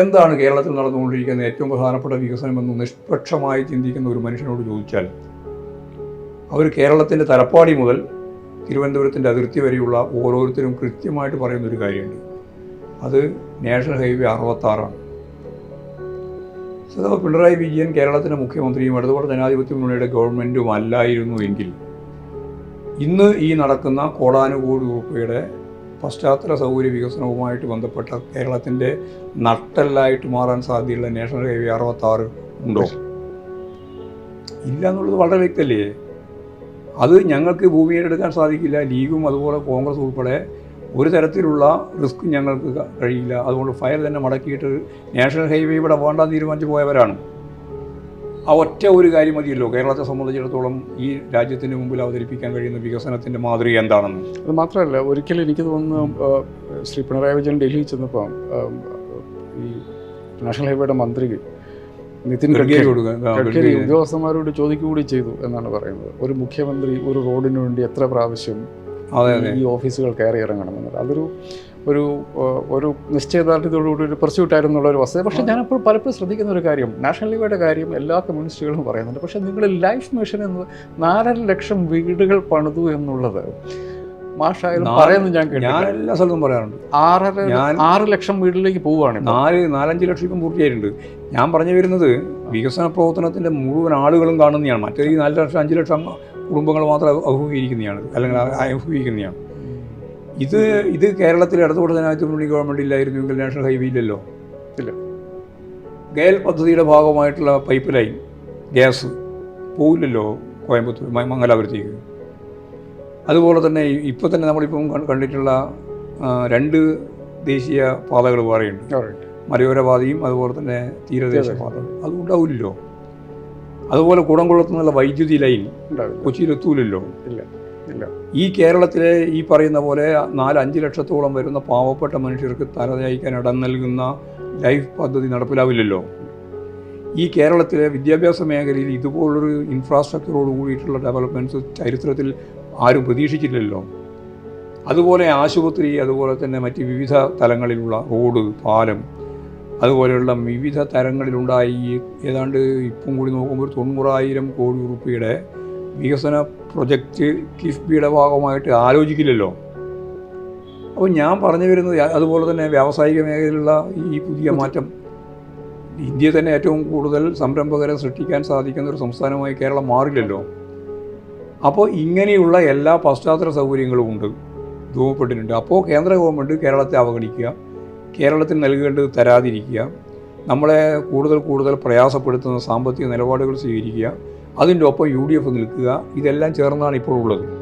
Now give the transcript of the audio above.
എന്താണ് കേരളത്തിൽ നടന്നുകൊണ്ടിരിക്കുന്ന ഏറ്റവും പ്രധാനപ്പെട്ട വികസനമെന്ന് നിഷ്പക്ഷമായി ചിന്തിക്കുന്ന ഒരു മനുഷ്യനോട് ചോദിച്ചാൽ അവർ കേരളത്തിന്റെ തലപ്പാടി മുതൽ തിരുവനന്തപുരത്തിന്റെ അതിർത്തി വരെയുള്ള ഓരോരുത്തരും കൃത്യമായിട്ട് പറയുന്നൊരു കാര്യമുണ്ട്. അത് നാഷണൽ ഹൈവേ അറുപത്താറാണ്. സദാ പിണറായി വിജയൻ കേരളത്തിന്റെ മുഖ്യമന്ത്രിയും ഇടതുപാട് ജനാധിപത്യ മുന്നണിയുടെ ഗവൺമെന്റും അല്ലായിരുന്നു എങ്കിൽ ഇന്ന് ഈ നടക്കുന്ന കോടാനുകൂടി രൂപയുടെ പശ്ചാത്തല സൗകര്യ വികസനവുമായിട്ട് ബന്ധപ്പെട്ട കേരളത്തിന്റെ നട്ടെല്ലായിട്ട് മാറാൻ സാധ്യതയുള്ള നാഷണൽ ഹൈവേ അറുപത്താറ് ഉണ്ടോ? ഇല്ല എന്നുള്ളത് വളരെ വ്യക്തമല്ലേ അത് ഞങ്ങൾക്ക് ഭൂമി ഏറ്റെടുക്കാൻ സാധിക്കില്ല. ലീഗും അതുപോലെ കോൺഗ്രസ് ഉൾപ്പെടെ ഒരു തരത്തിലുള്ള റിസ്ക് ഞങ്ങൾക്ക് കഴിയില്ല. അതുകൊണ്ട് ഫയൽ തന്നെ മടക്കിയിട്ട് നാഷണൽ ഹൈവേ ഇവിടെ വേണ്ടാന്ന് തീരുമാനിച്ച് പോയവരാണ്. ആ ഒറ്റ ഒരു കാര്യം മതിയല്ലോ. കേരളത്തെ സംബന്ധിച്ചിടത്തോളം ഈ രാജ്യത്തിന് മുമ്പിൽ അവതരിപ്പിക്കാൻ കഴിയുന്ന വികസനത്തിന്റെ മാതൃക എന്താണെന്ന്? അത് മാത്രമല്ല ഒരിക്കലും എനിക്ക് തോന്നുന്നു ശ്രീ പിണറായി വിജയൻ ഡൽഹിയിൽ ചെന്നപ്പോൾ ഈ നാഷണൽ ഹൈവേയുടെ മന്ത്രി നിതിൻ ഗഡ്കരി ഉദ്യോഗസ്ഥന്മാരോട് ചോദിക്കുകകൂടി ചെയ്തു എന്നാണ് പറയുന്നത്. ഒരു മുഖ്യമന്ത്രി ഒരു റോഡിന് വേണ്ടി എത്ര പ്രാവശ്യം ഈ ഓഫീസുകൾ കയറി ഇറങ്ങണമെന്നുള്ളത് അതൊരു ഒരു ഒരു നിശ്ചയദാർഢ്യത്തോടുകൂടി ഒരു പെർസ്യൂട്ട് ആയിരുന്നുള്ള ഒരു വസ്തുത പക്ഷേ ഞാനപ്പോൾ പലപ്പോഴും ശ്രദ്ധിക്കുന്ന ഒരു കാര്യം നാഷണൽ ലീവയുടെ കാര്യം എല്ലാ കമ്മ്യൂണിസ്റ്റുകളും പറയുന്നുണ്ട് പക്ഷേ നിങ്ങൾ ലൈഫ് മിഷൻ എന്നത് നാലര ലക്ഷം വീടുകൾ പണിതു എന്നുള്ളത് മാഷായാലും പറയുന്നത് ഞാൻ കേട്ടു ഞാൻ എല്ലാ സ്ഥലത്തും പറയാറുണ്ട് ആറര ആറ് ലക്ഷം വീട്ടിലേക്ക് പോവുകയാണ്. നാല് നാലഞ്ച് ലക്ഷം പൂർത്തിയായിട്ടുണ്ട് ഞാൻ പറഞ്ഞു വരുന്നത് വികസന പ്രവർത്തനത്തിന്റെ മുഴുവൻ ആളുകളും കാണുന്നതാണ് മറ്റേ ഈ നാല് ലക്ഷം അഞ്ച് ലക്ഷം കുടുംബങ്ങൾ മാത്രം അഭിമുഖീകരിക്കുന്നതാണ് അല്ലെങ്കിൽ അനുഭവിക്കുന്നതാണ് ഇത് ഇത് കേരളത്തിൽ ഇടതുപക്ഷ ജനാധിപത്യ മുന്നണി ഗവൺമെന്റ് ഇല്ലായിരുന്നുവെങ്കിൽ നാഷണൽ ഹൈവേ ഇല്ലല്ലോ. ഇല്ല. ഗേൽ പദ്ധതിയുടെ ഭാഗമായിട്ടുള്ള പൈപ്പ് ലൈൻ ഗ്യാസ് പോവില്ലല്ലോ കോയമ്പത്തൂർ മംഗലാപുരത്തേക്ക്. അതുപോലെ തന്നെ ഇപ്പോൾ തന്നെ നമ്മളിപ്പം കണ്ടിട്ടുള്ള രണ്ട് ദേശീയ പാതകൾ വേറെയുണ്ട്. മലയോരപാതയും മലയോര പാതയും അതുപോലെ തന്നെ തീരദേശ പാത അതും ഉണ്ടാവില്ലല്ലോ അതുപോലെ കുടംകുളത്ത് നിന്നുള്ള വൈദ്യുതി ലൈൻ കൊച്ചിയിലെത്തൂലല്ലോ. ഇല്ല. ഈ കേരളത്തിലെ ഈ പറയുന്ന പോലെ നാല് അഞ്ച് ലക്ഷത്തോളം വരുന്ന പാവപ്പെട്ട മനുഷ്യർക്ക് തലചായ്ക്കാൻ ഇടം നൽകുന്ന ലൈഫ് പദ്ധതി നടപ്പിലാവില്ലല്ലോ. ഈ കേരളത്തിലെ വിദ്യാഭ്യാസ മേഖലയിൽ ഇതുപോലൊരു ഇൻഫ്രാസ്ട്രക്ചറോട് കൂടിയിട്ടുള്ള ഡെവലപ്മെന്റ്സ് ചരിത്രത്തിൽ ആരും പ്രതീക്ഷിച്ചില്ലല്ലോ. അതുപോലെ ആശുപത്രി അതുപോലെ തന്നെ മറ്റ് വിവിധ തലങ്ങളിലുള്ള റോഡ് പാലം അതുപോലെയുള്ള വിവിധ തരങ്ങളിലുണ്ടായി. ഏതാണ്ട് ഇപ്പം കൂടി നോക്കുമ്പോൾ തൊണ്ണൂറായിരം കോടി റുപ്യയുടെ വികസന പ്രൊജക്റ്റ് കിഫ്ബിയുടെ ഭാഗമായിട്ട് ആലോചിക്കില്ലല്ലോ. അപ്പോൾ ഞാൻ പറഞ്ഞു വരുന്നത് അതുപോലെ തന്നെ വ്യാവസായിക മേഖലയിലുള്ള ഈ പുതിയ മാറ്റം. ഇന്ത്യ തന്നെ ഏറ്റവും കൂടുതൽ സംരംഭകരെ സൃഷ്ടിക്കാൻ സാധിക്കുന്ന ഒരു സംസ്ഥാനമായി കേരളം മാറില്ലല്ലോ. അപ്പോൾ ഇങ്ങനെയുള്ള എല്ലാ പശ്ചാത്തല സൗകര്യങ്ങളും ഉണ്ട്. രൂപപ്പെട്ടിട്ടുണ്ട്. അപ്പോൾ കേന്ദ്ര ഗവൺമെന്റ് കേരളത്തെ അവഗണിക്കുക. കേരളത്തിന് നൽകേണ്ടത് തരാതിരിക്കുക. നമ്മളെ കൂടുതൽ കൂടുതൽ പ്രയാസപ്പെടുത്തുന്ന സാമ്പത്തിക നിലപാടുകൾ സ്വീകരിക്കുക. അതിന്റെ ഒപ്പം യു ഡി എഫ് നിൽക്കുക ഇതെല്ലാം ചേർന്നാണ് ഇപ്പോൾ ഉള്ളത്.